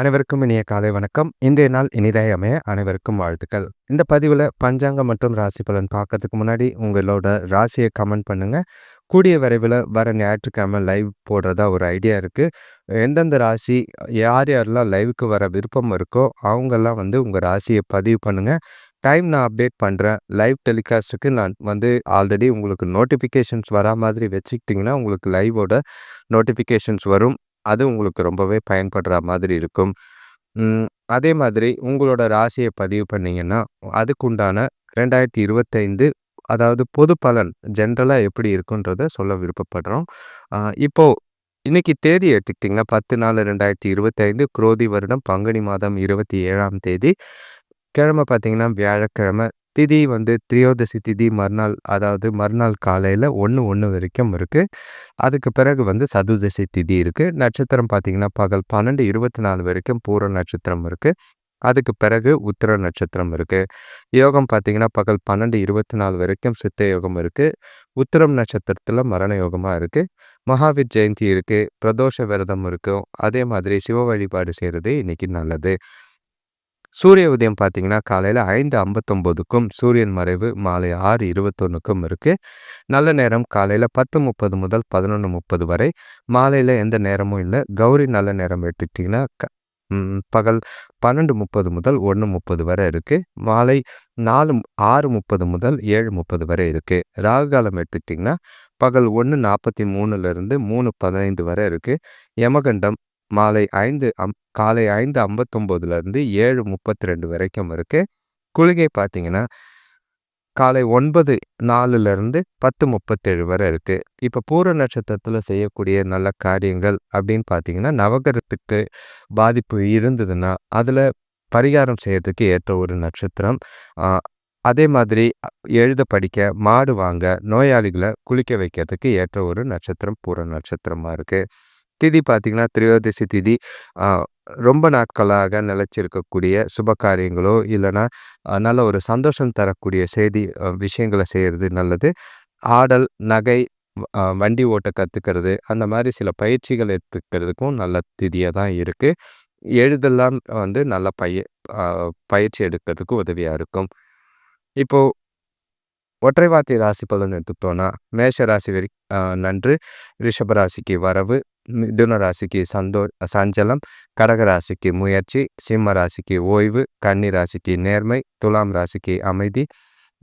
அனைவருக்கும் இனிய காலை வணக்கம். இன்றைய நாள் இனிதாய் அமைய அனைவருக்கும் வாழ்த்துக்கள். இந்த பதிவில் பஞ்சாங்கம் மற்றும் ராசி பலன் பார்க்கறதுக்கு முன்னாடி உங்களோட ராசியை கமெண்ட் பண்ணுங்க. கூடிய விரைவில் வர ஞாயிற்றுக்கிழமை லைவ் போடுறதா ஒரு ஐடியா இருக்குது எந்தெந்த ராசி யார் யாரெல்லாம் லைவுக்கு வர விருப்பம் இருக்கோ அவங்கெல்லாம் வந்து உங்கள் ராசியை பதிவு பண்ணுங்கள் டைம் நான் அப்டேட் பண்ணுறேன் லைவ் டெலிகாஸ்ட்டுக்கு நான் வந்து ஆல்ரெடி உங்களுக்கு நோட்டிஃபிகேஷன்ஸ் வரா மாதிரி வச்சுக்கிட்டிங்கன்னா உங்களுக்கு லைவோட நோட்டிஃபிகேஷன்ஸ் வரும். அது உங்களுக்கு ரொம்பவே பயன்படுற மாதிரி இருக்கும். அதே மாதிரி உங்களோட ராசியை பதிவு பண்ணிங்கன்னா அதுக்குண்டான ரெண்டாயிரத்தி இருபத்தைந்து அதாவது பொது பலன் ஜென்ரலாக எப்படி இருக்குன்றத சொல்ல விருப்பப்படுறோம். இப்போது இன்னைக்கு தேதி எடுத்துக்கிட்டிங்கன்னா பத்து நாலு ரெண்டாயிரத்தி இருபத்தைந்து குரோதி வருடம் பங்குனி மாதம் இருபத்தி ஏழாம் தேதி. கிழமை பார்த்தீங்கன்னா வியாழக்கிழமை திதி வந்து திரியோதசி திதி மறுநாள் அதாவது மறுநாள் காலையில் ஒன்று ஒன்று வரைக்கும் இருக்குது அதுக்கு பிறகு வந்து சதுர்தசி திதி இருக்குது நட்சத்திரம் பார்த்திங்கன்னா பகல் பன்னெண்டு இருபத்தி நாலு வரைக்கும் பூர நட்சத்திரம் இருக்குது அதுக்கு பிறகு உத்திர நட்சத்திரம் இருக்குது யோகம் பார்த்திங்கன்னா பகல் பன்னெண்டு இருபத்தி நாலு வரைக்கும் சித்த யோகம் இருக்குது உத்திரம் நட்சத்திரத்தில் மரண யோகமாக இருக்குது மகாவீர் ஜெயந்தி இருக்குது பிரதோஷ விரதம் இருக்கும். அதே மாதிரி சிவ வழிபாடு செய்கிறது இன்றைக்கி நல்லது. சூரிய உதயம் பார்த்தீங்கன்னா காலையில் ஐந்து ஐம்பத்தொம்போதுக்கும் சூரியன் மறைவு மாலை ஆறு இருபத்தொன்னுக்கும் இருக்குது நல்ல நேரம் காலையில் பத்து முப்பது முதல் பதினொன்று முப்பது வரை. மாலையில் எந்த நேரமும் இல்லை. கௌரி நல்ல நேரம் எடுத்துக்கிட்டிங்கன்னா க பகல் பன்னெண்டு முப்பது முதல் ஒன்று முப்பது வரை இருக்குது மாலை நாலு ஆறு முப்பது முதல் ஏழு முப்பது வரை இருக்குது ராகு காலம் எடுத்துக்கிட்டிங்கன்னா பகல் ஒன்று நாற்பத்தி மூணுலேருந்து மூணு பதினைந்து வரை இருக்குது யமகண்டம் மாலை ஐந்து அம் காலை ஐந்து ஐம்பத்தொம்போதுலேருந்து ஏழு முப்பத்தி ரெண்டு வரைக்கும் இருக்குது குளிகை பார்த்தீங்கன்னா காலை ஒன்பது நாலுலேருந்து பத்து முப்பத்தேழு வரை இருக்குது இப்போ பூர நட்சத்திரத்தில் செய்யக்கூடிய நல்ல காரியங்கள் அப்படின்னு பார்த்தீங்கன்னா நவகரத்துக்கு பாதிப்பு இருந்ததுன்னா அதில் பரிகாரம் செய்யறதுக்கு ஏற்ற ஒரு நட்சத்திரம். அதே மாதிரி எழுத படிக்க மாடு வாங்க நோயாளிகளை குளிக்க வைக்கிறதுக்கு ஏற்ற ஒரு நட்சத்திரம் பூர நட்சத்திரமாக இருக்குது திதி பார்த்திங்கன்னா திரையோதசி திதி. ரொம்ப நாட்களாக நிலச்சிருக்கக்கூடிய சுப காரியங்களோ இல்லைன்னா நல்ல ஒரு சந்தோஷம் தரக்கூடிய செய்தி விஷயங்களை செய்கிறது நல்லது. ஆடல் நகை வண்டி ஓட்ட கற்றுக்கிறது அந்த மாதிரி சில பயிற்சிகள் எடுத்துக்கிறதுக்கும் நல்ல திதியாக தான் இருக்குது எழுதெல்லாம் வந்து நல்ல பய பயிற்சி எடுக்கிறதுக்கு உதவியாக இருக்கும். இப்போது ஒற்றைவாத்தி ராசி பலன் எடுத்துக்கிட்டோன்னா மேஷ ராசி வரி நன்று ரிஷப ராசிக்கு வரவு மிதுன ராசிக்கு சந்தோ சஞ்சலம் கடக ராசிக்கு முயற்சி சிம்ம ராசிக்கு ஓய்வு கன்னி ராசிக்கு நேர்மை துலாம் ராசிக்கு அமைதி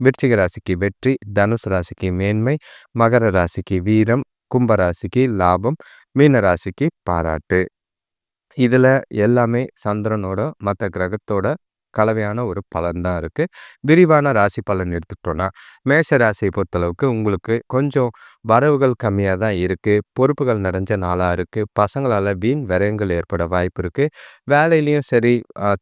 விருச்சிக ராசிக்கு வெற்றி தனுசு ராசிக்கு மேன்மை மகர ராசிக்கு வீரம் கும்ப ராசிக்கு லாபம் மீன ராசிக்கு பாராட்டு. இதில் எல்லாமே சந்திரனோட மற்ற கிரகத்தோட கலவையான ஒரு பலன் தான் இருக்குது விரிவான ராசி பலன் எடுத்துக்கிட்டோன்னா மேஷ ராசியை பொறுத்தளவுக்கு உங்களுக்கு கொஞ்சம் வரவுகள் கம்மியாக தான் இருக்குது பொறுப்புகள் நிறைஞ்ச நாளாக இருக்குது பசங்களால் வீண் விரயங்கள் ஏற்பட வாய்ப்பு இருக்குது வேலையிலையும் சரி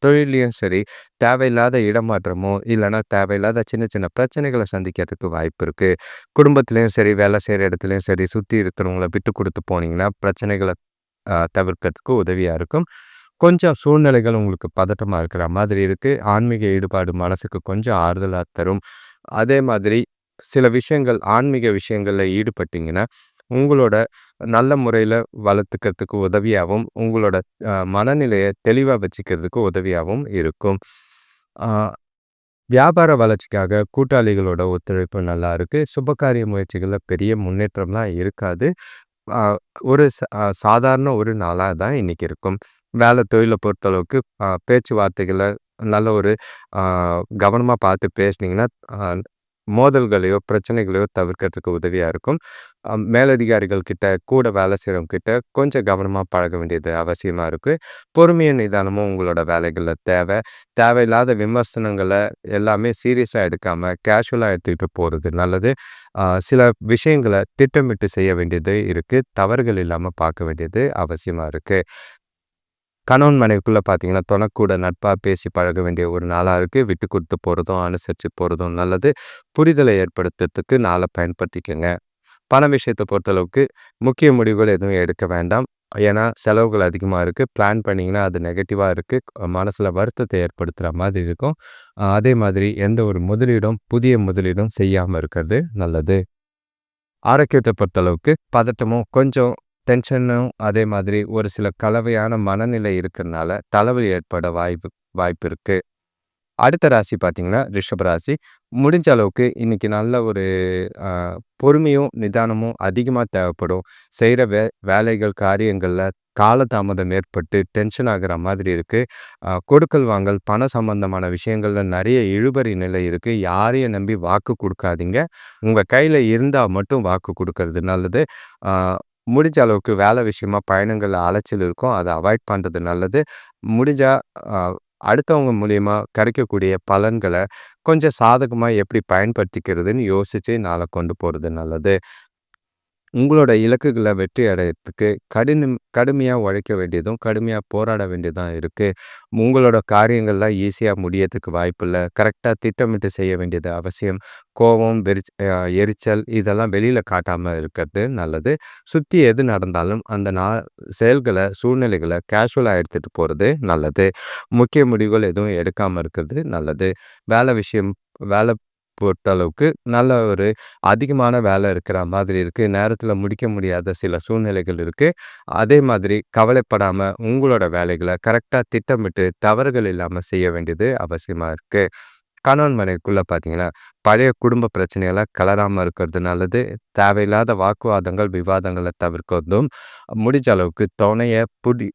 தொழிலையும் சரி தேவையில்லாத இடமாற்றமோ இல்லைனா தேவையில்லாத சின்ன சின்ன பிரச்சனைகளை சந்திக்கிறதுக்கு வாய்ப்பு இருக்குது குடும்பத்துலேயும் சரி வேலை செய்கிற இடத்துலையும் சரி சுற்றி இருக்கிறவங்கள விட்டு கொடுத்து போனீங்கன்னா பிரச்சனைகளை தவிர்க்கிறதுக்கு உதவியாக இருக்கும். கொஞ்சம் சூழ்நிலைகள் உங்களுக்கு பதட்டமாக இருக்கிற மாதிரி இருக்குது ஆன்மீக ஈடுபாடு மனசுக்கு கொஞ்சம் ஆறுதலாக தரும். அதே மாதிரி சில விஷயங்கள் ஆன்மீக விஷயங்களில் ஈடுபட்டிங்கன்னா உங்களோட நல்ல முறையில் வளர்த்துக்கிறதுக்கு உதவியாகவும் உங்களோட மனநிலையை தெளிவாக வச்சுக்கிறதுக்கு உதவியாகவும் இருக்கும். வியாபார வளர்ச்சிக்காக கூட்டாளிகளோட ஒத்துழைப்பு நல்லா இருக்குது சுபகாரிய முயற்சிகளில் பெரிய முன்னேற்றம்லாம் இருக்காது. ஒரு சாதாரண ஒரு நாளாக தான் இன்றைக்கி இருக்கும். வேலை தொழிலை பொறுத்தளவுக்கு பேச்சுவார்த்தைகளை நல்ல ஒரு கவனமாக பார்த்து பேசுனீங்கன்னா மோதல்களையோ பிரச்சனைகளையோ தவிர்க்கிறதுக்கு உதவியாக இருக்கும். மேலதிகாரிகள் கிட்ட கூட வேலை செய்கிறவங்க கிட்ட கொஞ்சம் கவனமாக பழக வேண்டியது அவசியமாக இருக்குது பொறுமையும் நிதானமும் உங்களோட வேலைகளில் தேவை. தேவையில்லாத விமர்சனங்களை எல்லாமே சீரியஸாக எடுக்காமல் கேஷுவலாக எடுத்துக்கிட்டு போகிறது நல்லது. சில விஷயங்களை திட்டமிட்டு செய்ய வேண்டியது இருக்குது தவறுகள் இல்லாமல் பார்க்க வேண்டியது அவசியமாக இருக்குது கணவன் மனைவிக்குள்ளே பார்த்தீங்கன்னா தொணக்கூட நட்பாக பேசி பழக வேண்டிய ஒரு நாளாக இருக்குது விட்டு கொடுத்து போகிறதும் அனுசரித்து போகிறதும் நல்லது. புரிதலை ஏற்படுத்துறதுக்கு நாளை பயன்படுத்திக்கோங்க. பண விஷயத்தை பொறுத்தளவுக்கு முக்கிய முடிவுகள் எதுவும் எடுக்க வேண்டாம். ஏன்னா செலவுகள் அதிகமாக இருக்குது பிளான் பண்ணிங்கன்னா அது நெகட்டிவாக இருக்குது மனசில் வருத்தத்தை ஏற்படுத்துகிற மாதிரி இருக்கும். அதே மாதிரி எந்த ஒரு முதலீடும் புதிய முதலீடும் செய்யாமல் இருக்கிறது நல்லது. ஆரோக்கியத்தை பொறுத்தளவுக்கு பதட்டமும் கொஞ்சம் டென்ஷனும் அதே மாதிரி ஒரு சில கலவையான மனநிலை இருக்கிறனால தலைவலி ஏற்பட வாய்ப்பு வாய்ப்பு இருக்குது அடுத்த ராசி பார்த்தீங்கன்னா, ரிஷப ராசி. முடிஞ்ச அளவுக்கு இன்றைக்கி நல்ல ஒரு பொறுமையும், நிதானமும் அதிகமாக தேவைப்படும். செய்கிற வே வேலைகள், காரியங்களில் காலதாமதம் ஏற்பட்டு டென்ஷன் ஆகிற மாதிரி இருக்குது கொடுக்கல் வாங்கல், பண சம்பந்தமான விஷயங்களில் நிறைய இழுபறி நிலை இருக்குது யாரையும் நம்பி வாக்கு கொடுக்காதீங்க உங்கள் கையில் இருந்தால் மட்டும் வாக்கு கொடுக்கறது நல்லது. முடிஞ்ச அளவுக்கு வேலை விஷயமா பயணங்கள் அலைச்சல் இருக்கும். அதை அவாய்ட் பண்ணுறது நல்லது. முடிஞ்சால் அடுத்தவங்க மூலயமா கிடைக்கக்கூடிய பலன்களை கொஞ்சம் சாதகமாக எப்படி பயன்படுத்திக்கிறதுன்னு யோசித்து நாளை கொண்டு போகிறது நல்லது. உங்களோட இலக்குகளை வெற்றி அடையறதுக்கு கடினம் கடுமையாக உழைக்க வேண்டியதும், கடுமையாக போராட வேண்டியதும் இருக்குது உங்களோட காரியங்கள்லாம் ஈஸியாக முடியறதுக்கு வாய்ப்பில்லை கரெக்டாக திட்டமிட்டு செய்ய வேண்டியது அவசியம். கோவம், வெறிச் எரிச்சல் இதெல்லாம் வெளியில் காட்டாமல் இருக்கிறது நல்லது. சுற்றி எது நடந்தாலும் அந்த நா செயல்களை சூழ்நிலைகளை கேஷுவலாக எடுத்துகிட்டு போகிறது நல்லது. முக்கிய முடிவுகள் எதுவும் எடுக்காமல் இருக்கிறது நல்லது. வேலை விஷயம் வேலை பொறுத்தளவுக்கு நல்ல ஒரு அதிகமான வேலை இருக்கிற மாதிரி இருக்குது நேரத்தில் முடிக்க முடியாத சில சூழ்நிலைகள் இருக்குது அதே மாதிரி கவலைப்படாமல் உங்களோட வேலைகளை கரெக்டாக திட்டமிட்டு தவறுகள் இல்லாமல் செய்ய வேண்டியது அவசியமாக இருக்குது கணவன் மனைவிக்குள்ளே பார்த்தீங்கன்னா, பழைய குடும்ப பிரச்சனைகளை கலராமல் இருக்கிறது நல்லது. தேவையில்லாத வாக்குவாதங்கள், விவாதங்களை தவிர்க்கிறதும், முடிஞ்ச அளவுக்கு துணையை புடி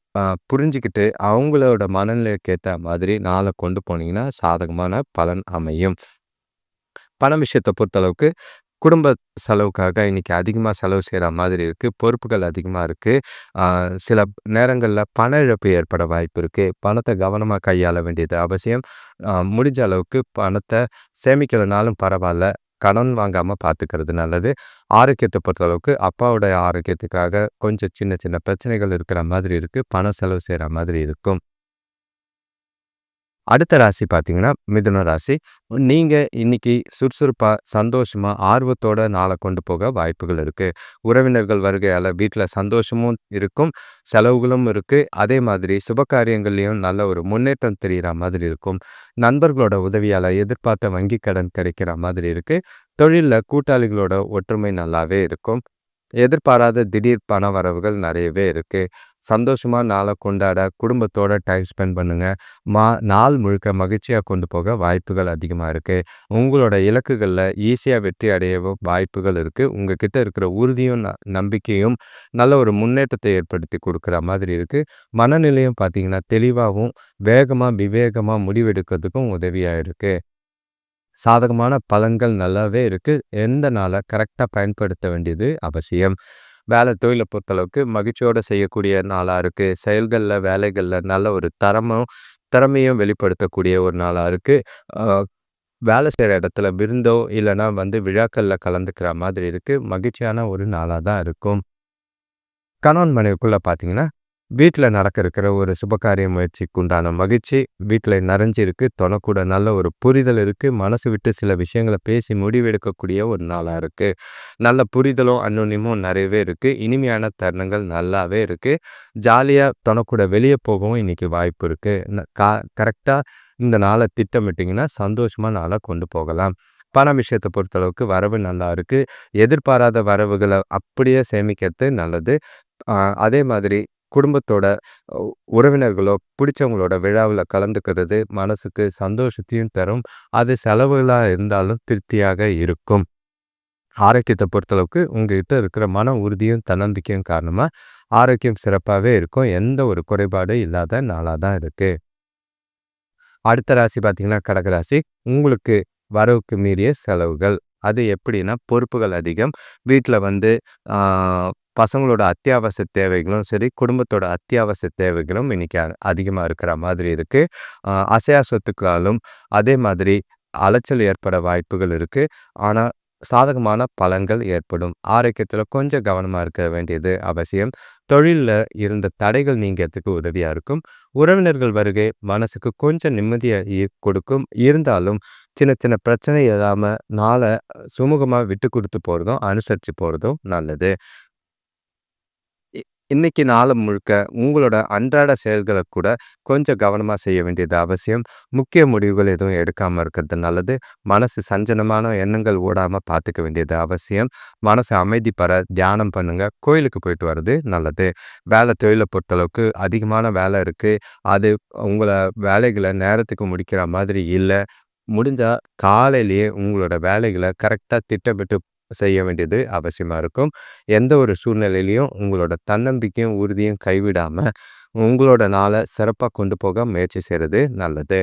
புரிஞ்சுக்கிட்டு அவங்களோட மனநிலைக்கு மாதிரி நாளை கொண்டு போனீங்கன்னா, சாதகமான பலன் அமையும். பணம் விஷயத்தை பொறுத்தளவுக்கு, குடும்ப செலவுக்காக இன்னைக்கு அதிகமாக செலவு செய்கிற மாதிரி இருக்குது பொறுப்புகள் அதிகமாக இருக்குது சில நேரங்களில் பண இழப்பு ஏற்பட வாய்ப்பு இருக்குது பணத்தை கவனமாக கையாள வேண்டியது அவசியம். முடிஞ்ச அளவுக்கு பணத்தை சேமிக்கலனாலும் பரவாயில்ல கடன் வாங்காமல் பார்த்துக்கிறது நல்லது. ஆரோக்கியத்தை பொறுத்தளவுக்கு அப்பாவுடைய ஆரோக்கியத்துக்காக கொஞ்சம் சின்ன சின்ன பிரச்சனைகள் இருக்கிற மாதிரி இருக்குது பணம் செலவு செய்கிற மாதிரி இருக்கும். அடுத்த ராசி பார்த்தீங்கன்னா, மிதுன ராசி. நீங்கள் இன்னைக்கு சுறுசுறுப்பாக சந்தோஷமாக ஆர்வத்தோட நாளை கொண்டு போக வாய்ப்புகள் இருக்குது உறவினர்கள் வருகையால் வீட்டில் சந்தோஷமும் இருக்கும். செலவுகளும் இருக்குது அதே மாதிரி சுபகாரியங்கள்லயும் நல்ல ஒரு முன்னேற்றம் தெரியிற மாதிரி இருக்கும். நண்பர்களோட உதவியால் எதிர்பார்த்த வங்கி கடன் கிடைக்கிற மாதிரி இருக்குது தொழிலில் கூட்டாளிகளோட ஒற்றுமை நல்லாவே இருக்கும். எதிர்பாராத திடீர் பண வரவுகள் நிறையவே இருக்குது சந்தோஷமாக நாளை கொண்டாட குடும்பத்தோட டைம் ஸ்பெண்ட் பண்ணுங்கள் மா நாள் முழுக்க மகிழ்ச்சியாக கொண்டு போக வாய்ப்புகள் அதிகமாக இருக்குது உங்களோட இலக்குகளில் ஈஸியாக வெற்றி அடையவும் வாய்ப்புகள் இருக்கு. உங்ககிட்ட இருக்கிற உறுதியும், ந நம்பிக்கையும் நல்ல ஒரு முன்னேற்றத்தை ஏற்படுத்தி கொடுக்குற மாதிரி இருக்குது மனநிலையும் பார்த்தீங்கன்னா, தெளிவாகவும் வேகமாக விவேகமாக முடிவெடுக்கிறதுக்கும் உதவியாக இருக்குது சாதகமான பலன்கள் நல்லாவே இருக்கு. எந்த நாளை கரெக்டாக பயன்படுத்த வேண்டியது அவசியம். வேலை தொழிலை பொறுத்தளவுக்கு மகிழ்ச்சியோட செய்யக்கூடிய நாளாக இருக்குது செயல்களில் வேலைகளில் நல்ல ஒரு தரமும் திறமையும் வெளிப்படுத்தக்கூடிய ஒரு நாளாக இருக்குது வேலை செய்கிற இடத்துல விருந்தோ, இல்லைன்னா வந்து விழாக்களில் கலந்துக்கிற மாதிரி இருக்குது மகிழ்ச்சியான ஒரு நாளாக தான் இருக்கும். கணவன் மனைவிக்குள்ளே பார்த்தீங்கன்னா, வீட்டில் நடக்க இருக்கிற ஒரு சுபகாரிய முயற்சிக்கு உண்டான மகிழ்ச்சி வீட்டில் நிறைஞ்சு இருக்குது தொனக்கூட நல்ல ஒரு புரிதல் இருக்குது மனசு விட்டு சில விஷயங்கள பேசி முடிவெடுக்கக்கூடிய ஒரு நாளாக இருக்குது நல்ல புரிதலும், அந்யோன்யமும் நிறையவே இருக்குது இனிமையான தருணங்கள் நல்லாவே இருக்குது ஜாலியாக தொனக்கூட வெளியே போகவும் இன்றைக்கி வாய்ப்பு இருக்குது கரெக்டாக கா இந்த நாளை திட்டமிட்டிங்கன்னா சந்தோஷமாக நாளாக கொண்டு போகலாம். பண விஷயத்தை பொறுத்தளவுக்கு வரவு நல்லா இருக்குது எதிர்பாராத வரவுகளை அப்படியே சேமிக்கிறது நல்லது. அதே மாதிரி குடும்பத்தோட உறவினர்களோ, பிடிச்சவங்களோட விழாவில் கலந்துக்கிறது மனசுக்கு சந்தோஷத்தையும் தரும். அது செலவுகளாக இருந்தாலும் திருப்தியாக இருக்கும். ஆரோக்கியத்தை பொறுத்தளவுக்கு உங்ககிட்ட இருக்கிற மன உறுதியும், தன்னம்பிக்கையும் காரணமாக ஆரோக்கியம் சிறப்பாகவே இருக்கும். எந்த ஒரு குறைபாடும் இல்லாத நாளாக தான் இருக்கு. அடுத்த ராசி பார்த்தீங்கன்னா, கடகராசி உங்களுக்கு வரவுக்கு மீறிய செலவுகள். அது எப்படின்னா, பொறுப்புகள் அதிகம். வீட்டில் வந்து பசங்களோட அத்தியாவசிய தேவைகளும் சரி, குடும்பத்தோட அத்தியாவசிய தேவைகளும் இன்னைக்கு அதிகமாக இருக்கிற மாதிரி இருக்குது அசையா சொத்துக்களாலும் அதே மாதிரி அலைச்சல் ஏற்பட வாய்ப்புகள் இருக்குது ஆனால் சாதகமான பலன்கள் ஏற்படும். ஆரோக்கியத்தில் கொஞ்சம் கவனமாக இருக்க வேண்டியது அவசியம். தொழிலில் இருந்த தடைகள் நீங்கிறதுக்கு உதவியாக இருக்கும். உறவினர்கள் வருகை மனசுக்கு கொஞ்சம் நிம்மதியை கொடுக்கும். இருந்தாலும் சின்ன சின்ன பிரச்சனை இல்லாமல் நாளை சுமூகமாக விட்டு கொடுத்து போகிறதும் அனுசரித்து போகிறதும் நல்லது. இன்றைக்கி இன்னைக்கு நாள் முழுக்க உங்களோட அன்றாட செயல்களை கூட கொஞ்சம் கவனமாக செய்ய வேண்டியது அவசியம். முக்கிய முடிவுகள் எதுவும் எடுக்காமல் இருக்கிறது நல்லது. மனசு சஞ்சனமான எண்ணங்கள் ஓடாமல் பார்த்துக்க வேண்டியது அவசியம். மனசை அமைதி பெற தியானம் பண்ணுங்கள் கோயிலுக்கு போயிட்டு வர்றது நல்லது. வேலை தொழிலை பொறுத்தளவுக்கு அதிகமான வேலை இருக்குது அது உங்களை வேலைகளை நேரத்துக்கு முடிக்கிற மாதிரி இல்லை. முடிஞ்சால் காலையிலேயே உங்களோட வேலைகளை கரெக்டாக திட்டமிட்டு செய்ய வேண்டியது அவசியமாக இருக்கும். எந்த ஒரு சூழ்நிலையிலையும் உங்களோட தன்னம்பிக்கையும் உறுதியும் கைவிடாமல் உங்களோட நாளை சிறப்பாக கொண்டு போக முயற்சி செய்கிறது நல்லது.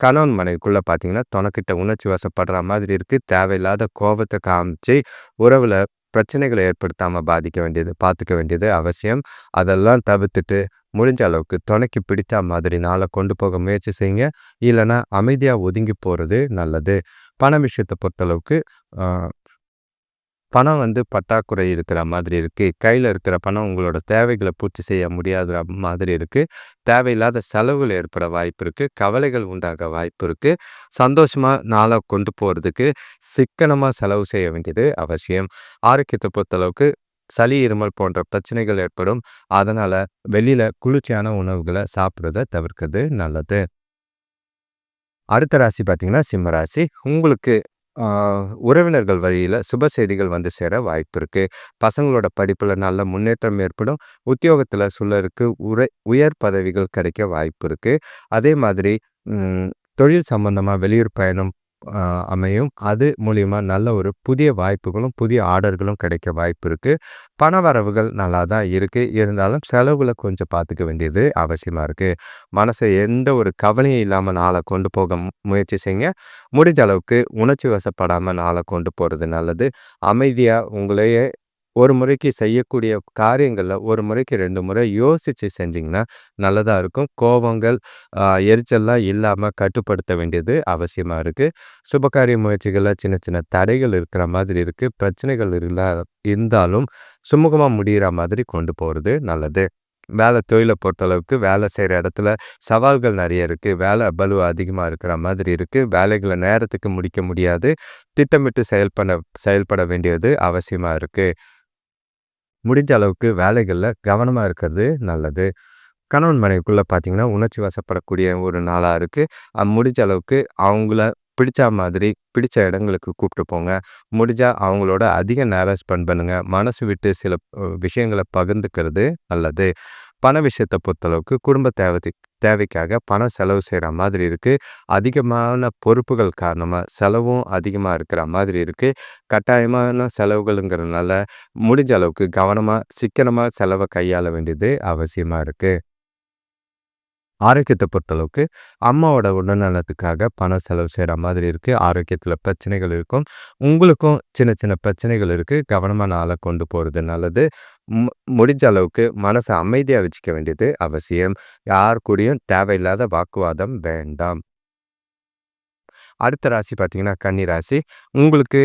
கணவன் மனைவிக்குள்ளே பார்த்தீங்கன்னா தொணக்கிட்ட உணர்ச்சி வசப்படுற மாதிரி இருக்குது தேவையில்லாத கோபத்தை காமிச்சு உறவில் பிரச்சனைகளை ஏற்படுத்தாமல் பாதிக்க வேண்டியது பார்த்துக்க வேண்டியது அவசியம். அதெல்லாம் தவிர்த்துட்டு முடிஞ்ச அளவுக்கு துணைக்கு பிடித்த மாதிரி நாளை கொண்டு போக முயற்சி செய்யுங்க. இல்லைன்னா அமைதியாக ஒதுங்கி போகிறது நல்லது. பண விஷயத்தை பொறுத்தளவுக்கு பணம் வந்து பற்றாக்குறை இருக்கிற மாதிரி இருக்குது கையில் இருக்கிற பணம் உங்களோட தேவைகளை பூர்த்தி செய்ய முடியாத மாதிரி இருக்குது தேவையில்லாத செலவுகள் ஏற்பட வாய்ப்பு இருக்குது கவலைகள் உண்டாக வாய்ப்பு இருக்குது சந்தோஷமாக நாளை கொண்டு போகிறதுக்கு சிக்கனமாக செலவு செய்ய வேண்டியது அவசியம். ஆரோக்கியத்தை பொறுத்தளவுக்கு சளி இருமல் போன்ற பிரச்சனைகள் ஏற்படும். அதனால் வெளியில் குளிர்ச்சியான உணவுகளை சாப்பிட்றத தவிர்க்கிறது நல்லது. அடுத்த ராசி பார்த்தீங்கன்னா சிம்ம ராசி. உங்களுக்கு உறவினர்கள் வழியில் சுப செய்திகள் வந்து சேர வாய்ப்பு இருக்குது பசங்களோட படிப்பில் நல்ல முன்னேற்றம் ஏற்படும். உத்தியோகத்தில் சிலருக்கு உரை உயர் பதவிகள் கிடைக்க வாய்ப்பு இருக்குது அதே மாதிரி தொழில் சம்பந்தமாக வெளியூர் பயணம் அமையும். அது மூலிமா நல்ல ஒரு புதிய வாய்ப்புகளும் புதிய ஆர்டர்களும் கிடைக்க வாய்ப்பு இருக்குது பண வரவுகள் நல்லா தான் இருக்குது இருந்தாலும் செலவுகளை கொஞ்சம் பார்த்துக்க வேண்டியது அவசியமாக இருக்குது மனசை எந்த ஒரு கவலையும் இல்லாமல் நாளை கொண்டு போக முயற்சி செய்யுங்க. முடிஞ்ச அளவுக்கு உணர்ச்சி வசப்படாமல் நாளை கொண்டு போகிறது நல்லது. அமைதியாக உங்களையே ஒரு முறைக்கு செய்யக்கூடிய காரியங்களில் ஒரு முறைக்கு ரெண்டு முறை யோசித்து செஞ்சிங்கன்னா நல்லதாக இருக்கும். கோபங்கள் எரிச்சல்லாம் இல்லாமல் கட்டுப்படுத்த வேண்டியது அவசியமாக இருக்குது சுபகாரிய முயற்சிகளில் சின்ன சின்ன தடைகள் இருக்கிற மாதிரி இருக்குது பிரச்சனைகள் இல்லா இருந்தாலும் சுமூகமாக முடிகிற மாதிரி கொண்டு போகிறது நல்லது. வேலை தொழிலை பொறுத்தளவுக்கு வேலை செய்கிற இடத்துல சவால்கள் நிறைய இருக்குது வேலை பலு அதிகமாக இருக்கிற மாதிரி இருக்குது வேலைகளை நேரத்துக்கு முடிக்க முடியாது. திட்டமிட்டு செயல்பட செயல்பட வேண்டியது அவசியமாக இருக்குது முடிஞ்ச அளவுக்கு வேலைகளில் கவனமாக இருக்கிறது நல்லது. கணவன் மனைவிக்குள்ளே பார்த்தீங்கன்னா உணர்ச்சி வசப்படக்கூடிய ஒரு நாளாக இருக்குது முடிஞ்ச அளவுக்கு அவங்கள பிடிச்ச மாதிரி பிடிச்ச இடங்களுக்கு கூப்பிட்டு போங்க. முடிஞ்சால் அவங்களோட அதிக நேரம் ஸ்பெண்ட் பண்ணுங்கள் மனசு விட்டு சில விஷயங்களை பகிர்ந்துக்கிறது நல்லது. பண விஷயத்தை பொறுத்தளவுக்கு குடும்ப தேவை தேவைக்காக பணம் செலவு செய்கிற மாதிரி இருக்குது அதிகமான பொறுப்புகள் காரணமாக செலவும் அதிகமாக இருக்கிற மாதிரி இருக்குது கட்டாயமான செலவுகளுங்கிறதுனால முடிஞ்ச அளவுக்கு கவனமாக சிக்கனமாக செலவை கையாள வேண்டியது அவசியமாக இருக்குது ஆரோக்கியத்தை பொறுத்தளவுக்கு அம்மாவோட உடல்நலத்துக்காக பணம் செலவு செய்கிற மாதிரி இருக்குது ஆரோக்கியத்தில் பிரச்சனைகள் இருக்கும். உங்களுக்கும் சின்ன சின்ன பிரச்சனைகள் இருக்குது கவனமான ஆளை கொண்டு போகிறது நல்லது. முடிஞ்ச அளவுக்கு மனசை அமைதியாக வச்சுக்க வேண்டியது அவசியம். யார் கூடயும் தேவையில்லாத வாக்குவாதம் வேண்டாம். அடுத்த ராசி பார்த்தீங்கன்னா கன்னி ராசி. உங்களுக்கு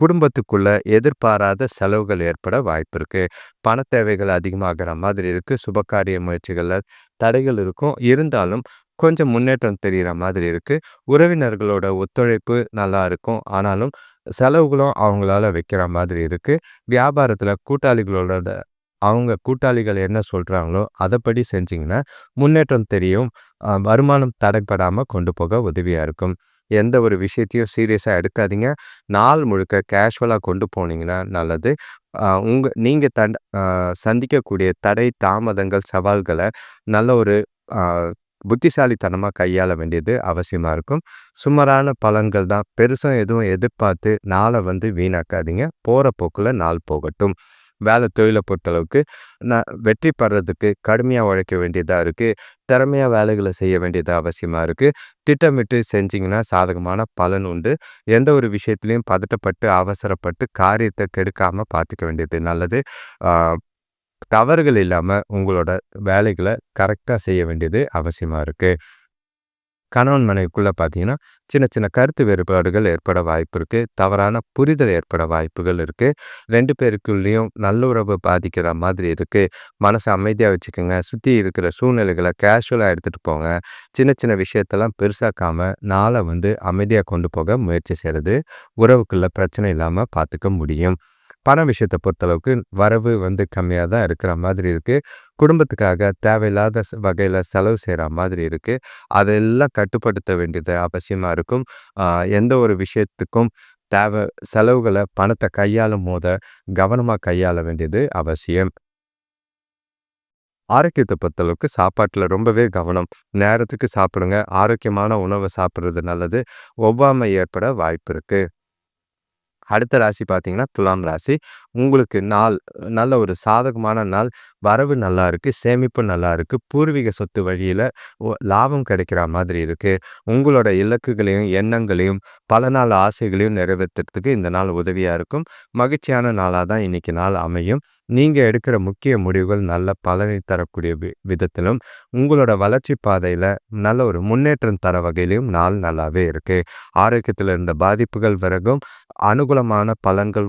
குடும்பத்துக்குள்ள எதிர்பாராத செலவுகள் ஏற்பட வாய்ப்பு இருக்குது பண தேவைகள் அதிகமாகிற மாதிரி இருக்குது சுபகாரிய முயற்சிகளில் தடைகள் இருக்கும். இருந்தாலும் கொஞ்சம் முன்னேற்றம் தெரிகிற மாதிரி இருக்குது உறவினர்களோட ஒத்துழைப்பு நல்லா இருக்கும். ஆனாலும் செலவுகளும் அவங்களால வைக்கிற மாதிரி இருக்குது வியாபாரத்தில் கூட்டாளிகளோட அவங்க கூட்டாளிகள் என்ன சொல்கிறாங்களோ அதைப்படி செஞ்சிங்கன்னா முன்னேற்றம் தெரியும். வருமானம் தடைப்படாமல் கொண்டு போக உதவியாக இருக்கும். எந்த ஒரு விஷயத்தையும் சீரியஸாக எடுக்காதீங்க. நாள் முழுக்க கேஷுவலாக கொண்டு போனீங்கன்னா நல்லது. உங்கள் நீங்கள் தன் சந்திக்கக்கூடிய தடை தாமதங்கள் சவால்களை நல்ல ஒரு புத்திசாலித்தனமாக கையாள வேண்டியது அவசியமாக இருக்கும். சுமாரான பலன்கள் தான். பெருசாக எதுவும் எதிர்பார்த்து நாளை வந்து வீணாக்காதீங்க. போகிற போக்கில் நாள் போகட்டும். வேலை தொழிலை பொறுத்தளவுக்கு நான் வெற்றி பெறதுக்கு கடுமையாக உழைக்க வேண்டியதாக இருக்குது திறமையாக வேலைகளை செய்ய வேண்டியது அவசியமாக இருக்குது திட்டமிட்டு செஞ்சிங்கன்னா சாதகமான பலன் உண்டு. எந்த ஒரு விஷயத்துலையும் பதட்டப்பட்டு அவசரப்பட்டு காரியத்தை கெடுக்காமல் பார்த்துக்க வேண்டியது நல்லது. தவறுகள் இல்லாமல் உங்களோட வேலைகளை கரெக்டாக செய்ய வேண்டியது அவசியமாக இருக்குது கணவன் மனைவிக்குள்ளே பார்த்தீங்கன்னா சின்ன சின்ன கருத்து வேறுபாடுகள் ஏற்பட வாய்ப்பு இருக்குது தவறான புரிதல் ஏற்பட வாய்ப்புகள் இருக்குது ரெண்டு பேருக்குள்ளேயும் நல்லுறவு பாதிக்கிற மாதிரி இருக்குது மனசை அமைதியாக வச்சுக்கோங்க. சுற்றி இருக்கிற சூழ்நிலைகளை கேஷுவலாக எடுத்துகிட்டு போங்க. சின்ன சின்ன விஷயத்தெல்லாம் பெருசாக்காமல் நாளை வந்து அமைதியாக கொண்டு போக முயற்சி செய்கிறது உறவுக்குள்ள பிரச்சனை இல்லாமல் பார்த்துக்க முடியும். பண விஷயத்தை பொறுத்தளவுக்கு வரவு வந்து கம்மியாக தான் இருக்கிற மாதிரி இருக்குது குடும்பத்துக்காக தேவையில்லாத வகையில் செலவு செய்கிற மாதிரி இருக்குது அதெல்லாம் கட்டுப்படுத்த வேண்டியது அவசியமாக இருக்கும். எந்த ஒரு விஷயத்துக்கும் தேவை செலவுகளை பணத்தை கையாளும் போத கவனமாக கையாள வேண்டியது அவசியம். ஆரோக்கியத்தை பொறுத்தளவுக்கு சாப்பாட்டில் ரொம்பவே கவனம். நேரத்துக்கு சாப்பிடுங்க. ஆரோக்கியமான உணவை சாப்பிட்றது நல்லது. ஒவ்வாமை ஏற்பட வாய்ப்பு இருக்குது அடுத்த ராசி பார்த்தீங்கன்னா துலாம் ராசி. உங்களுக்கு நாள் நல்ல ஒரு சாதகமான நாள். வரவு நல்லா இருக்குது சேமிப்பு நல்லா இருக்குது பூர்வீக சொத்து வழியில் லாபம் கிடைக்கிற மாதிரி இருக்குது உங்களோட இலக்குகளையும் எண்ணங்களையும் பல நாள் ஆசைகளையும் நிறைவேற்றுறதுக்கு இந்த நாள் உதவியாக இருக்கும். மகிழ்ச்சியான நாளாக தான் இன்றைக்கி நாள் அமையும். நீங்கள் எடுக்கிற முக்கிய முடிவுகள் நல்ல பலனை தரக்கூடிய வி விதத்திலும் உங்களோட வளர்ச்சி பாதையில் நல்ல ஒரு முன்னேற்றம் தர வகையிலையும் நாள் நல்லாவே இருக்குது ஆரோக்கியத்தில் இருந்த பாதிப்புகள் பிறகும் அனுகூலமான பலன்கள்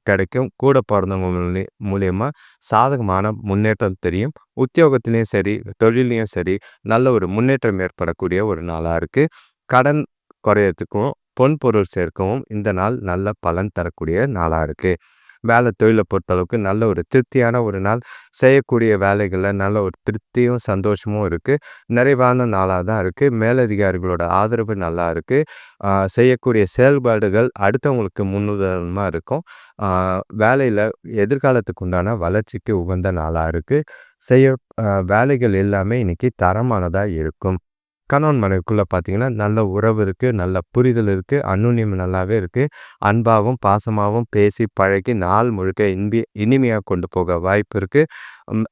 கிடைக்கும். கூட பிறந்தவங்க மூலயமா சாதகமான முன்னேற்றம் தெரியும். உத்தியோகத்திலையும் சரி தொழிலையும் சரி நல்ல ஒரு முன்னேற்றம் ஏற்படக்கூடிய ஒரு நாளாக இருக்குது கடன் குறையத்துக்கும் பொன் பொருள் சேர்க்கவும் இந்த நாள் நல்ல பலன் தரக்கூடிய நாளாக இருக்குது வேலை தொழிலை பொறுத்தளவுக்கு நல்ல ஒரு திருப்தியான ஒரு நாள். செய்யக்கூடிய வேலைகளில் நல்ல ஒரு திருப்தியும் சந்தோஷமும் இருக்குது நிறைவான நாளாக தான் இருக்குது மேலதிகாரிகளோட ஆதரவு நல்லா இருக்குது செய்யக்கூடிய செயல்பாடுகள் அடுத்தவங்களுக்கு முன்னுதாரணமாக இருக்கும். வேலையில் எதிர்காலத்துக்கு உண்டான வளர்ச்சிக்கு உகந்த நாளாக இருக்குது செய்ய வேலைகள் எல்லாமே இன்றைக்கி தரமானதாக இருக்கும். கணவன் மனைவிக்குள்ளே பார்த்தீங்கன்னா நல்ல உறவு இருக்குது நல்ல புரிதல் இருக்குது அன்னுண்ணியம் நல்லாவே இருக்குது அன்பாகவும் பாசமாகவும் பேசி பழகி நாள் முழுக்க இன்பி இனிமையாக கொண்டு போக வாய்ப்பு இருக்குது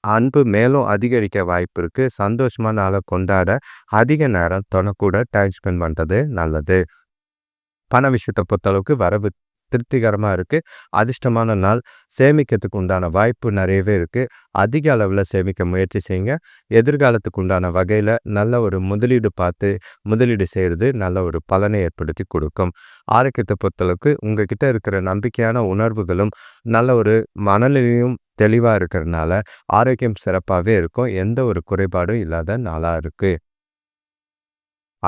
அன்பு மேலும் அதிகரிக்க வாய்ப்பு இருக்குது சந்தோஷமான நாளை கொண்டாட அதிக நேரம் தொணக்கூட டைம் ஸ்பெண்ட் பண்ணுறது நல்லது. பண விஷயத்தை பொறுத்தளவுக்கு வரவு திருப்திகரமாக இருக்குது அதிர்ஷ்டமான நாள். சேமிக்கிறதுக்கு உண்டான வாய்ப்பு நிறையவே இருக்குது அதிக அளவில் சேமிக்க முயற்சி செய்யுங்க. எதிர்காலத்துக்கு உண்டான வகையில் நல்ல ஒரு முதலீடு பார்த்து முதலீடு செய்கிறது நல்ல ஒரு பலனை ஏற்படுத்தி கொடுக்கும். ஆரோக்கியத்தை பொறுத்தளவுக்கு உங்ககிட்ட இருக்கிற நம்பிக்கையான உணர்வுகளும் நல்ல ஒரு மனநிலையும் தெளிவாக இருக்கிறதுனால ஆரோக்கியம் சிறப்பாகவே இருக்கும். எந்த ஒரு குறைபாடும் இல்லாத நாளாக இருக்குது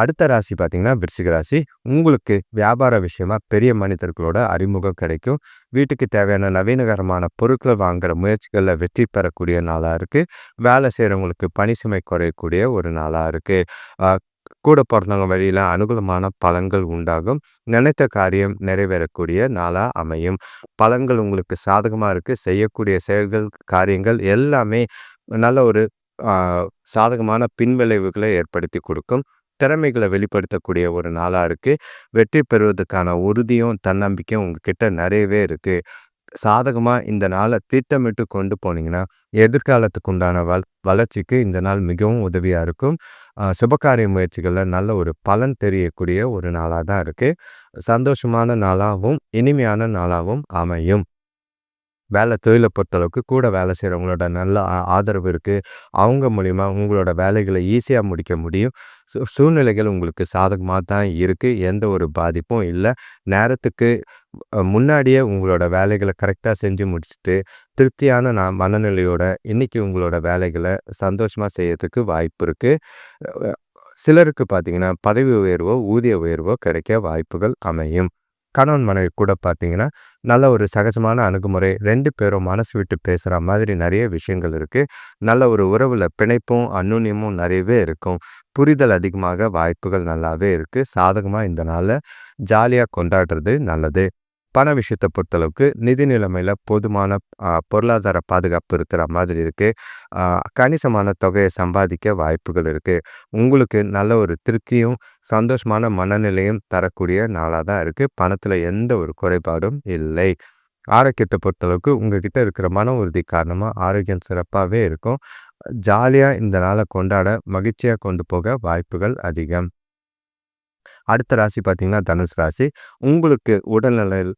அடுத்த ராசி பார்த்தீங்கன்னா விருச்சிக ராசி. உங்களுக்கு வியாபார விஷயமா பெரிய மனிதர்களோட அறிமுகம் கிடைக்கும். வீட்டுக்கு தேவையான நவீனகரமான பொருட்களை வாங்குற முயற்சிகளில் வெற்றி பெறக்கூடிய நாளாக இருக்குது வேலை செய்கிறவங்களுக்கு பணி சுமை குறையக்கூடிய ஒரு நாளாக இருக்குது கூட பிறந்தவங்க வழியில் அனுகூலமான பலன்கள் உண்டாகும். நினைத்த காரியம் நிறைவேறக்கூடிய நாளாக அமையும். பலன்கள் உங்களுக்கு சாதகமாக இருக்குது செய்யக்கூடிய செயல்கள் காரியங்கள் எல்லாமே நல்ல ஒரு சாதகமான பின்விளைவுகளை ஏற்படுத்தி கொடுக்கும். திறமைகளை வெளிப்படுத்தக்கூடிய ஒரு நாளாக இருக்குது வெற்றி பெறுவதற்கான உறுதியும் தன்னம்பிக்கையும் உங்ககிட்ட நிறையவே இருக்குது சாதகமாக இந்த நாளை திட்டமிட்டு கொண்டு போனீங்கன்னா எதிர்காலத்துக்கு உண்டான வள வளர்ச்சிக்கு இந்த நாள் மிகவும் உதவியாக இருக்கும். சுபகாரிய முயற்சிகளில் நல்ல ஒரு பலன் தெரியக்கூடிய ஒரு நாளாக தான் இருக்குது சந்தோஷமான நாளாகவும் இனிமையான நாளாகவும் அமையும். வேலை தொழிலை பொறுத்தளவுக்கு கூட வேலை செய்கிறவங்களோட நல்ல ஆதரவு இருக்குது அவங்க மூலிமா உங்களோட வேலைகளை ஈஸியாக முடிக்க முடியும். சூ சூழ்நிலைகள் உங்களுக்கு சாதகமாக தான் இருக்குது எந்த ஒரு பாதிப்பும் இல்லை. நேரத்துக்கு முன்னாடியே உங்களோட வேலைகளை கரெக்டாக செஞ்சு முடிச்சுட்டு திருப்தியான நான் மனநிலையோட இன்றைக்கி உங்களோட வேலைகளை சந்தோஷமாக செய்யறதுக்கு வாய்ப்பு இருக்குது சிலருக்கு பார்த்தீங்கன்னா பதவி உயர்வோ ஊதிய உயர்வோ கிடைக்க வாய்ப்புகள் அமையும். கணவன் மனைவி கூட பார்த்தீங்கன்னா நல்ல ஒரு சகஜமான அணுகுமுறை ரெண்டு பேரும் மனசு விட்டு பேசுகிற மாதிரி நிறைய விஷயங்கள் இருக்குது நல்ல ஒரு உறவில் பிணைப்பும் அந்நுண்ணியமும் நிறையவே இருக்கும். புரிதல் அதிகமாக வாய்ப்புகள் நல்லாவே இருக்குது சாதகமாக இந்த நாளில் ஜாலியாக கொண்டாடுறது நல்லது. பண விஷயத்தை பொறுத்தளவுக்கு நிதி நிலைமையில் போதுமான பொருளாதார பாதுகாப்பு இருக்கிற மாதிரி இருக்குது கணிசமான தொகையை சம்பாதிக்க வாய்ப்புகள் இருக்குது உங்களுக்கு நல்ல ஒரு திருப்தியும் சந்தோஷமான மனநிலையும் தரக்கூடிய நாளாக தான் இருக்குது பணத்தில் எந்த ஒரு குறைபாடும் இல்லை. ஆரோக்கியத்தை பொறுத்தளவுக்கு உங்ககிட்ட இருக்கிற மன உறுதி காரணமாக ஆரோக்கியம் சிறப்பாகவே இருக்கும். ஜாலியாக இந்த நாளை கொண்டாட மகிழ்ச்சியாக கொண்டு போக வாய்ப்புகள் அதிகம். அடுத்த ராசி பார்த்தீங்கன்னா தனுஷ் ராசி. உங்களுக்கு உடல்நிலையில்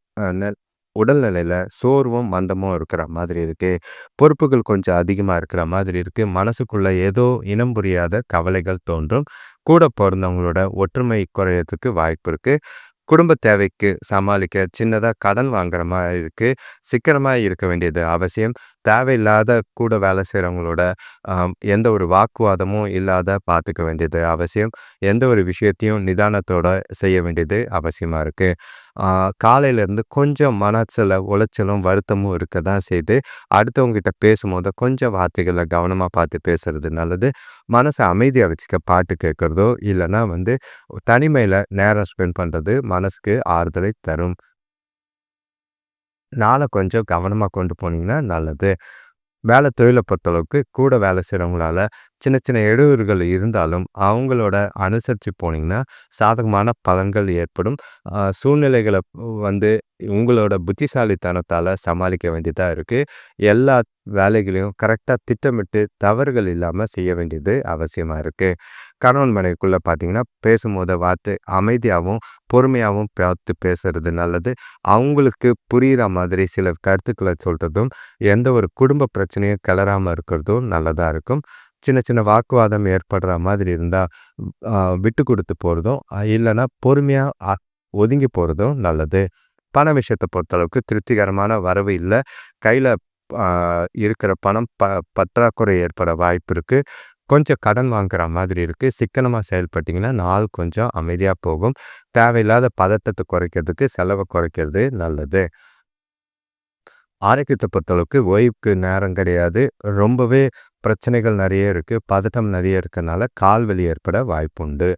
உடல்நிலையில் சோர்வும் மந்தமும் இருக்கிற மாதிரி இருக்குது பொறுப்புகள் கொஞ்சம் அதிகமாக இருக்கிற மாதிரி இருக்குது மனசுக்குள்ளே ஏதோ இனம் புரியாத கவலைகள் தோன்றும். கூட பிறந்தவங்களோட ஒற்றுமை குறையறதுக்கு வாய்ப்பு இருக்குது குடும்ப தேவைக்கு சமாளிக்க சின்னதாக கடன் வாங்குற மாதிரி இருக்குது சிக்கனமாக இருக்க வேண்டியது அவசியம். தேவையில்லாத கூட வேலை செய்கிறவங்களோட எந்த ஒரு வாக்குவாதமும் இல்லாத பார்த்துக்க வேண்டியது அவசியம். எந்த ஒரு விஷயத்தையும் நிதானத்தோட செய்ய வேண்டியது அவசியமாக இருக்குது காலையிலேருந்து கொஞ்சம் மனசில் உளைச்சலும் வருத்தமும் இருக்க தான் செய்து அடுத்தவங்ககிட்ட பேசும்போது கொஞ்சம் வார்த்தைகளை கவனமாக பார்த்து பேசுறது நல்லது. மனசை அமைதியாக வச்சுக்க பாட்டு கேட்குறதோ இல்லைன்னா வந்து தனிமையில் நேரம் ஸ்பெண்ட் பண்ணுறது மனசுக்கு ஆறுதலை தரும். நாளை கொஞ்சம் கவனமாக கொண்டு போனீங்கன்னா நல்லது. வேலை தொழிலை பொறுத்தளவுக்கு கூட வேலை செய்கிறவங்களால சின்ன சின்ன இடையூறுகள் இருந்தாலும் அவங்களோட அனுசரித்து போனீங்கன்னா சாதகமான பலன்கள் ஏற்படும். சூழ்நிலைகளை வந்து உங்களோட புத்திசாலித்தனத்தால் சமாளிக்க வேண்டியதாக இருக்குது எல்லா வேலைகளையும் கரெக்டாக திட்டமிட்டு தவறுகள் இல்லாமல் செய்ய வேண்டியது அவசியமாக இருக்குது கணவன் மனைவிக்குள்ளே பார்த்தீங்கன்னா பேசும்போது வார்த்தை அமைதியாகவும் பொறுமையாகவும் பார்த்து பேசுறது நல்லது. அவங்களுக்கு புரிகிற மாதிரி சில கருத்துக்களை சொல்கிறதும் எந்த ஒரு குடும்ப பிரச்சனையும் கிளறாமல் இருக்கிறதும் நல்லதாக இருக்கும். சின்ன சின்ன வாக்குவாதம் ஏற்படுற மாதிரி இருந்தால் விட்டு கொடுத்து போகிறதும் இல்லைன்னா பொறுமையாக ஒதுங்கி போகிறதும் நல்லது. பண விஷயத்தை பொறுத்தளவுக்கு திருப்திகரமான வரவு இல்லை. கையில் இருக்கிற பணம் ப பற்றாக்குறை ஏற்பட வாய்ப்பு இருக்குது கொஞ்சம் கடன் வாங்குற மாதிரி இருக்குது சிக்கனமாக செயல்பட்டிங்கன்னா நாள் கொஞ்சம் அமைதியாக போகும். தேவையில்லாத பதட்டத்தை குறைக்கிறதுக்கு செலவை குறைக்கிறது நல்லது. ஆரோக்கியத்தை பொறுத்தளவுக்கு ஓய்வுக்கு நேரம் கிடையாது. ரொம்பவே பிரச்சனைகள் நிறைய இருக்குது பதட்டம் நிறைய இருக்கனால கால் வலி ஏற்பட வாய்ப்புண்டு.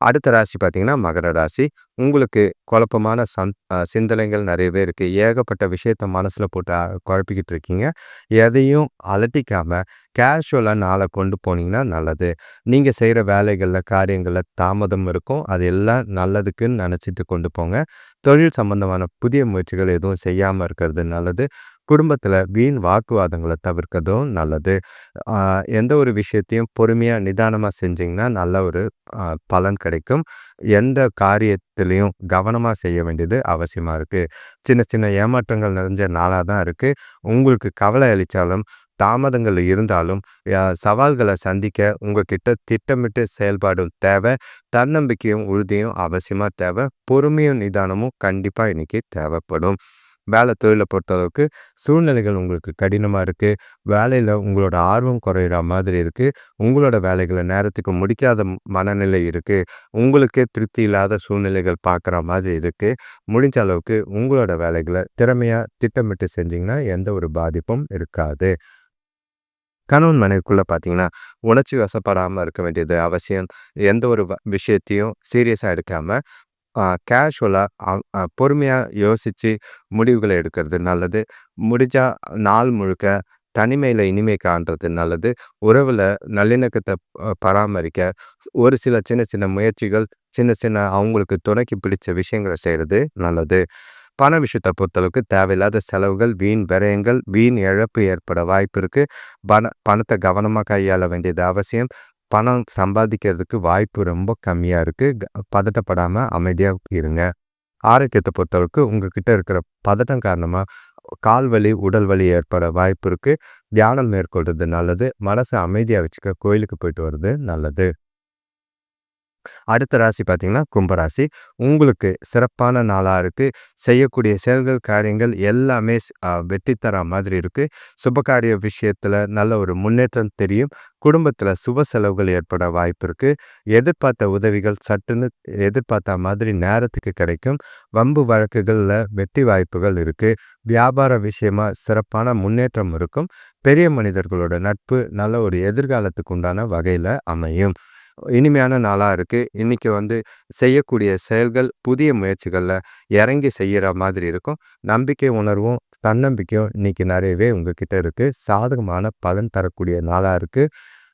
அடுத்த ராசி பார்த்தீங்கன்னா மகர ராசி. உங்களுக்கு குழப்பமான சந் சிந்தனைகள் நிறையவே இருக்குது ஏகப்பட்ட விஷயத்த மனசில் போட்டு குழப்பிக்கிட்டு இருக்கீங்க. எதையும் அலட்டிக்காமல் கேஷுவலாக நாளை கொண்டு போனீங்கன்னா நல்லது. நீங்கள் செய்கிற வேலைகளில் காரியங்களில் தாமதம் இருக்கும். அது எல்லாம் நல்லதுக்குன்னு நினச்சிட்டு கொண்டு போங்க. தொழில் சம்பந்தமான புதிய முயற்சிகள் எதுவும் செய்யாமல் இருக்கிறது நல்லது. குடும்பத்தில் வீண் வாக்குவாதங்களை தவிர்க்கிறதும் நல்லது. எந்த ஒரு விஷயத்தையும் பொறுமையாக நிதானமாக செஞ்சிங்கன்னா நல்ல ஒரு பலன் கிடைக்கும். எந்த விஷயத்துலையும் கவனமாக செய்ய வேண்டியது அவசியமாக இருக்குது சின்ன சின்ன ஏமாற்றங்கள் நிறைஞ்ச நாளாக தான் இருக்குது உங்களுக்கு கவலை அளித்தாலும் தாமதங்கள் இருந்தாலும் சவால்களை சந்திக்க உங்ககிட்ட திட்டமிட்டு செயல்பாடும் தேவை. தன்னம்பிக்கையும் உறுதியும் அவசியமாக தேவை. பொறுமையும் நிதானமும் கண்டிப்பாக இன்றைக்கி தேவைப்படும். வேலை தொழிலை பொறுத்தளவுக்கு சூழ்நிலைகள் உங்களுக்கு கடினமாக இருக்குது வேலையில் உங்களோட ஆர்வம் குறையிற மாதிரி இருக்குது உங்களோட வேலைகளை நேரத்துக்கு முடிக்காத மனநிலை இருக்குது உங்களுக்கே திருப்தி இல்லாத சூழ்நிலைகள் பார்க்குற மாதிரி இருக்குது முடிஞ்ச அளவுக்கு உங்களோட வேலைகளை திறமையாக திட்டமிட்டு செஞ்சிங்கன்னா எந்த ஒரு பாதிப்பும் இருக்காது. கணவன் மனைவிக்குள்ளே பார்த்தீங்கன்னா உணர்ச்சி வசப்படாமல் இருக்க வேண்டியது அவசியம். எந்த ஒரு விஷயத்தையும் சீரியஸாக எடுக்காமல் கேஷுவலாக பொறுமையாக யோசித்து முடிவுகளை எடுக்கிறது நல்லது. முடிஞ்சால் நாள் முழுக்க தனிமையில் இனிமை காண்றது நல்லது. உறவில் நல்லிணக்கத்தை பராமரிக்க ஒரு சில சின்ன சின்ன முயற்சிகள் சின்ன சின்ன அவங்களுக்கு துணைக்கு பிடிச்ச விஷயங்களை செய்கிறது நல்லது. பண விஷயத்தை பொறுத்தளவுக்கு தேவையில்லாத செலவுகள் வீண் விரயங்கள் வீண் இழப்பு ஏற்பட வாய்ப்பு இருக்குது பண பணத்தை கவனமாக கையாள வேண்டியது அவசியம். பணம் சம்பாதிக்கிறதுக்கு வாய்ப்பு ரொம்ப கம்மியாக இருக்குது பதட்டப்படாமல் அமைதியாக இருங்க. ஆரோக்கியத்தை பொறுத்தளவுக்கு உங்ககிட்ட இருக்கிற பதட்டம் காரணமாக கால் வலி உடல் வலி ஏற்பட வாய்ப்பு இருக்குது தியானம் மேற்கொள்வது நல்லது. மனசை அமைதியாக வச்சுக்க கோயிலுக்கு போயிட்டு வர்றது நல்லது. அடுத்த ராசி பார்த்திங்கன்னா கும்பராசி. உங்களுக்கு சிறப்பான நாளாக இருக்குது செய்யக்கூடிய செயல்கள் காரியங்கள் எல்லாமே வெற்றி தர மாதிரி இருக்குது சுபகாரிய விஷயத்தில் நல்ல ஒரு முன்னேற்றம் தெரியும். குடும்பத்தில் சுப செலவுகள் ஏற்பட வாய்ப்பு இருக்குது எதிர்பார்த்த உதவிகள் சட்டுன்னு எதிர்பார்த்த மாதிரி நேரத்துக்கு கிடைக்கும். வம்பு வழக்குகளில் வெற்றி வாய்ப்புகள் இருக்குது வியாபார விஷயமா சிறப்பான முன்னேற்றம் இருக்கும். பெரிய மனிதர்களோட நட்பு நல்ல ஒரு எதிர்காலத்துக்கு உண்டான வகையில் அமையும். இனிமையான நாளாக இருக்குது இன்றைக்கி வந்து செய்யக்கூடிய செயல்கள் புதிய முயற்சிகளில் இறங்கி செய்கிற மாதிரி இருக்கும். நம்பிக்கை உணர்வும் தன்னம்பிக்கையும் இன்றைக்கி நிறையவே உங்ககிட்ட இருக்குது சாதகமான பலன் தரக்கூடிய நாளாக இருக்குது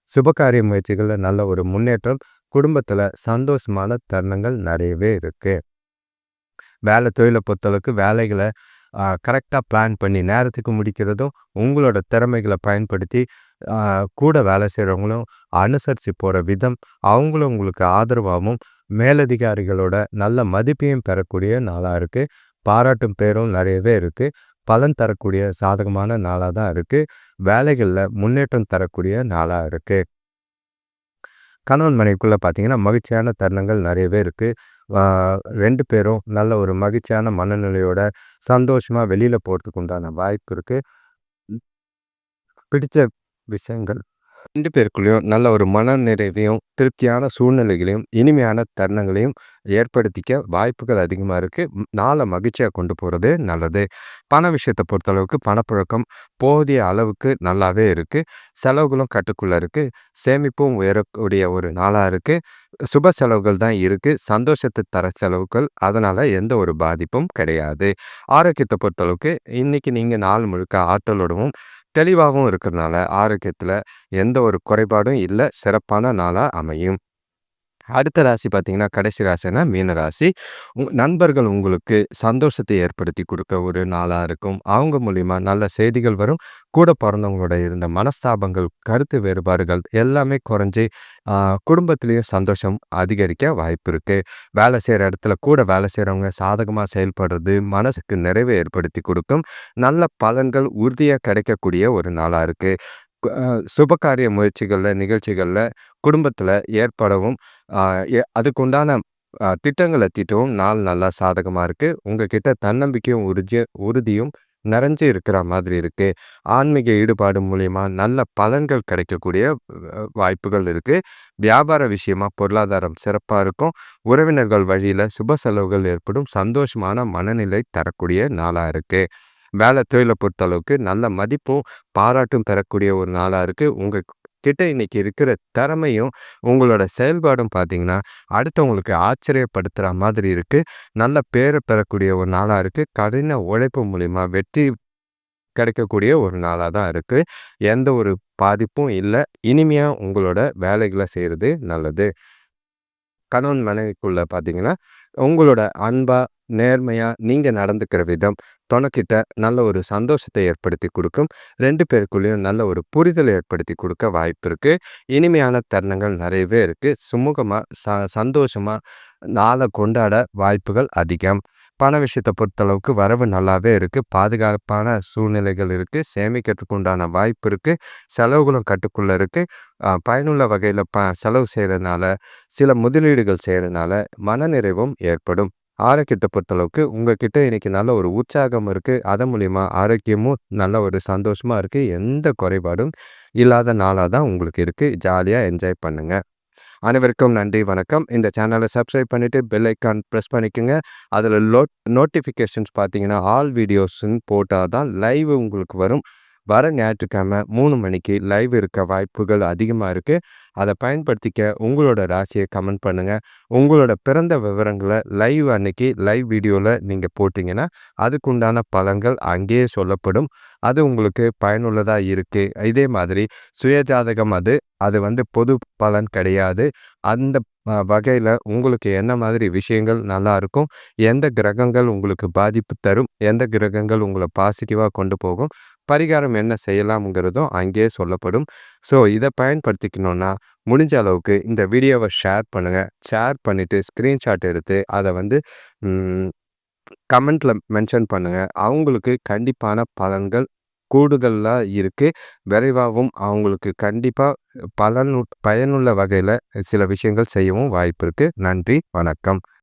சுபகாரிய முயற்சிகளில் நல்ல ஒரு முன்னேற்றம் குடும்பத்தில் சந்தோஷமான தருணங்கள் நிறையவே இருக்குது வேலை தொழிலை பொறுத்தளவுக்கு வேலைகளை கரெக்டாக பிளான் பண்ணி நேரத்துக்கு முடிக்கிறதும் உங்களோட திறமைகளை பயன்படுத்தி கூட வேலை செய்கிறவங்களும் அனுசரித்து போகிற விதம் அவங்களும் உங்களுக்கு ஆதரவாகவும் மேலதிகாரிகளோட நல்ல மதிப்பையும் பெறக்கூடிய நாளாக இருக்குது பாராட்டும் பேரும் நிறையவே இருக்குது பலன் தரக்கூடிய சாதகமான நாளாக தான் இருக்குது வேலைகளில் முன்னேற்றம் தரக்கூடிய நாளாக இருக்குது கணவன் மனைவிக்குள்ளே பார்த்தீங்கன்னா மகிழ்ச்சியான தருணங்கள் நிறையவே இருக்குது ரெண்டு பேரும் நல்ல ஒரு மகிழ்ச்சியான மனநிலையோட சந்தோஷமாக வெளியில் போகிறதுக்கு உண்டான வாய்ப்பு இருக்குது பிடித்த விஷயங்கள் ரெண்டு பேருக்குள்ளேயும் நல்ல ஒரு மன நிறைவையும் திருப்தியான சூழ்நிலைகளையும் இனிமையான தருணங்களையும் ஏற்படுத்திக்க வாய்ப்புகள் அதிகமாக இருக்குது நாளை மகிழ்ச்சியாக கொண்டு போகிறது நல்லது. பண விஷயத்தை பொறுத்தளவுக்கு பணப்புழக்கம் போதிய அளவுக்கு நல்லாவே இருக்குது செலவுகளும் கட்டுக்குள்ளே இருக்குது சேமிப்பும் உயரக்கூடிய ஒரு நாளாக இருக்குது சுப செலவுகள் தான் இருக்குது சந்தோஷத்தை தர செலவுகள் அதனால் எந்த ஒரு பாதிப்பும் கிடையாது. ஆரோக்கியத்தை பொறுத்தளவுக்கு இன்றைக்கி நீங்கள் நாள் முழுக்க ஆற்றலோடவும் தெளிவாகவும் இருக்கிறதுனால ஆரோக்கியத்தில் எந்த ஒரு குறைபாடும் இல்லை சிறப்பான நாளாக அமையும். அடுத்த ராசி பார்த்தீங்கன்னா கடைசி ராசினா மீன ராசி. நண்பர்கள் உங்களுக்கு சந்தோஷத்தை ஏற்படுத்தி கொடுக்க ஒரு நாளாக இருக்கும். அவங்க மூலிமா நல்ல செய்திகள் வரும். கூட பிறந்தவங்களோட இருந்த மனஸ்தாபங்கள் கருத்து வேறுபாடுகள் எல்லாமே குறைஞ்சி குடும்பத்திலையும் சந்தோஷம் அதிகரிக்க வாய்ப்பு இருக்குது வேலை செய்கிற இடத்துல கூட வேலை செய்கிறவங்க சாதகமாக செயல்படுறது மனசுக்கு நிறைவை ஏற்படுத்தி கொடுக்கும். நல்ல பலன்கள் உறுதியாக கிடைக்கக்கூடிய ஒரு நாளாக இருக்குது சுபகாரிய முயற்சிகளில் நிகழ்ச்சிகளில் குடும்பத்தில் ஏற்படவும் அதுக்குண்டான திட்டங்களை தீட்டவும் நாள் நல்லா சாதகமாக இருக்குது உங்ககிட்ட தன்னம்பிக்கையும் உறுதி உறுதியும் நிறைஞ்சு இருக்கிற மாதிரி இருக்குது ஆன்மீக ஈடுபாடு மூலிமா நல்ல பலன்கள் கிடைக்கக்கூடிய வாய்ப்புகள் இருக்குது வியாபார விஷயமா பொருளாதாரம் சிறப்பாக இருக்கும். உறவினர்கள் வழியில் சுப செலவுகள் ஏற்படும். சந்தோஷமான மனநிலை தரக்கூடிய நாளாக இருக்குது வேலை தொழிலை பொறுத்த அளவுக்கு நல்ல மதிப்பும் பாராட்டும் பெறக்கூடிய ஒரு நாளாக இருக்குது உங்கள் கிட்ட இன்னைக்கு இருக்கிற திறமையும் உங்களோட செயல்பாடும் பார்த்தீங்கன்னா அடுத்தவங்களுக்கு ஆச்சரியப்படுத்துகிற மாதிரி இருக்குது நல்ல பேரை பெறக்கூடிய ஒரு நாளாக இருக்குது கடின உழைப்பு மூலிமா வெற்றி கிடைக்கக்கூடிய ஒரு நாளாக தான் இருக்குது எந்த ஒரு பாதிப்பும் இல்லை. இனிமையாக உங்களோட வேலைகளை செய்கிறது நல்லது. கணவன் மனைவிக்குள்ளே பார்த்தீங்கன்னா உங்களோட அன்பாக நேர்மையாக நீங்கள் நடந்துக்கிற விதம் துணைக்கிட்ட நல்ல ஒரு சந்தோஷத்தை ஏற்படுத்தி கொடுக்கும். ரெண்டு பேருக்குள்ளேயும் நல்ல ஒரு புரிதலை ஏற்படுத்தி கொடுக்க வாய்ப்பு இருக்குது இனிமையான தருணங்கள் நிறையவே இருக்குது சுமூகமாக ச சந்தோஷமாக நாளை கொண்டாட வாய்ப்புகள் அதிகம். பண விஷயத்தை பொறுத்தளவுக்கு வரவு நல்லாவே இருக்குது பாதுகாப்பான சூழ்நிலைகள் இருக்குது சேமிக்கிறதுக்கு உண்டான வாய்ப்பு இருக்குது செலவுகளும் கட்டுக்குள்ளே இருக்குது பயனுள்ள வகையில் ப செலவு செய்கிறதுனால சில முதலீடுகள் செய்கிறதுனால மனநிறைவும் ஏற்படும். ஆரோக்கியத்தை பொறுத்தளவுக்கு உங்ககிட்ட இன்னைக்கு நல்ல ஒரு உற்சாகம் இருக்குது அதன் மூலிமா ஆரோக்கியமும் நல்ல ஒரு சந்தோஷமாக இருக்குது எந்த குறைபாடும் இல்லாத நாளாக தான் உங்களுக்கு இருக்குது ஜாலியாக என்ஜாய் பண்ணுங்கள் அனைவருக்கும் நன்றி வணக்கம். இந்த சேனலை சப்ஸ்கிரைப் பண்ணிவிட்டு பெல் ஐக்கான் ப்ரெஸ் பண்ணிக்கோங்க. அதில் லோ நோட்டிஃபிகேஷன்ஸ் பார்த்தீங்கன்னா ஆல் வீடியோஸ்ன்னு போட்டால் தான் லைவ் உங்களுக்கு வரும். வர ஞாயிற்றுக்கிழமை மூணு மணிக்கு லைவ் இருக்க வாய்ப்புகள் அதிகமாக இருக்குது அதை பயன்படுத்திக்க உங்களோட ராசியை கமெண்ட் பண்ணுங்கள் உங்களோட பிறந்த விவரங்களை லைவ் அன்னைக்கு லைவ் வீடியோவில் நீங்கள் போட்டிங்கன்னா அதுக்குண்டான பலன்கள் அங்கேயே சொல்லப்படும். அது உங்களுக்கு பயனுள்ளதாக இருக்குது இதே மாதிரி சுயஜாதகம் அது. அது வந்து பொது பலன் கிடையாது. அந்த வகையில் உங்களுக்கு என்ன மாதிரி விஷயங்கள் நல்லா இருக்கும்? எந்த கிரகங்கள் உங்களுக்கு பாதிப்பு தரும்? எந்த கிரகங்கள் உங்களை பாசிட்டிவாக கொண்டு போகும்? பரிகாரம் என்ன செய்யலாம்ங்கிறதும் அங்கேயே சொல்லப்படும். ஸோ இதை பயன்படுத்திக்கணுன்னா முடிஞ்ச அளவுக்கு இந்த வீடியோவை ஷேர் பண்ணுங்கள் ஷேர் பண்ணிவிட்டு ஸ்க்ரீன்ஷாட் எடுத்து அதை வந்து கமெண்ட்டில் மென்ஷன் பண்ணுங்கள் அவங்களுக்கு கண்டிப்பான பலன்கள் கூடுதலாக இருக்குது விரைவாகவும் அவங்களுக்கு கண்டிப்பாக பலனு பயனுள்ள வகையில் சில விஷயங்கள் செய்யவும் வாய்ப்பு இருக்குது நன்றி வணக்கம்.